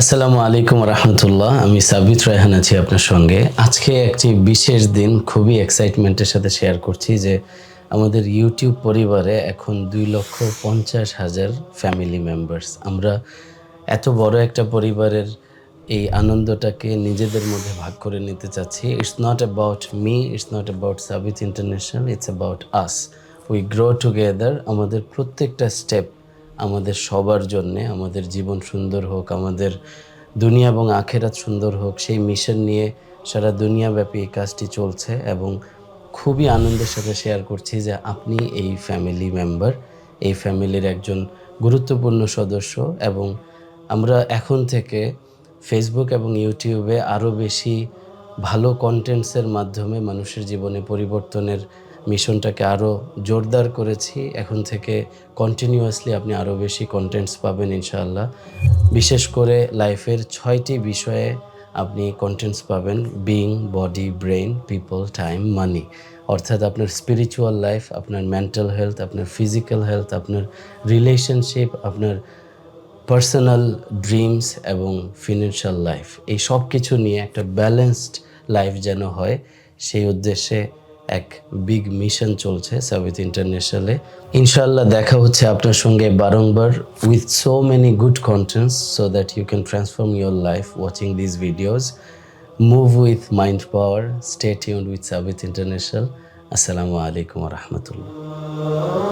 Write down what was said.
আসসালামু আলাইকুম রহমতুল্লাহ, আমি সাবিত রায়হান আছি আপনার সঙ্গে। আজকে একটি বিশেষ দিন, খুবই এক্সাইটমেন্টের সাথে শেয়ার করছি যে আমাদের ইউটিউব পরিবারে এখন দুই লক্ষ পঞ্চাশ হাজার ফ্যামিলি মেম্বার্স আমরা এত বড় একটা পরিবারের এই আনন্দটাকে নিজেদের মধ্যে ভাগ করে নিতে চাচ্ছি। It's not about me it's not about Sabit international it's about us we grow together আমাদের প্রত্যেকটা স্টেপ আমাদের সবার জন্যে, আমাদের জীবন সুন্দর হোক, আমাদের দুনিয়া এবং আখেরাত সুন্দর হোক, সেই মিশন নিয়ে সারা দুনিয়াব্যাপী এই কাজটি চলছে এবং খুবই আনন্দের সাথে শেয়ার করছি যে আপনি এই ফ্যামিলি মেম্বার এই ফ্যামিলির একজন গুরুত্বপূর্ণ সদস্য এবং আমরা এখন থেকে ফেসবুক এবং ইউটিউবে আরও বেশি ভালো কন্টেন্টসের মাধ্যমে মানুষের জীবনে পরিবর্তনের মিশনটাকে আরও জোরদার করেছি। এখন থেকে কন্টিনিউয়াসলি আপনি আরও বেশি কন্টেন্টস পাবেন ইনশাআল্লাহ। বিশেষ করে লাইফের ছয়টি বিষয়ে আপনি কন্টেন্টস পাবেন being body brain people time money অর্থাৎ আপনার স্পিরিচুয়াল লাইফ আপনার মেন্টাল হেলথ আপনার ফিজিক্যাল হেলথ আপনার রিলেশনশিপ আপনার পার্সোনাল ড্রিমস এবং ফিনান্সিয়াল লাইফ এই সব কিছু নিয়ে একটা ব্যালেন্সড লাইফ যেন হয়, সেই উদ্দেশ্যে এক বিগ মিশন চলছে সাউথ ইন্টারন্যাশনালে ইনশাল্লাহ দেখা হচ্ছে আপনার সঙ্গে বারংবার with so many good contents so that you can transform your life watching this videos move with mind power stay tune with south international আসসালামু আলাইকুম রহমতুল্লাহ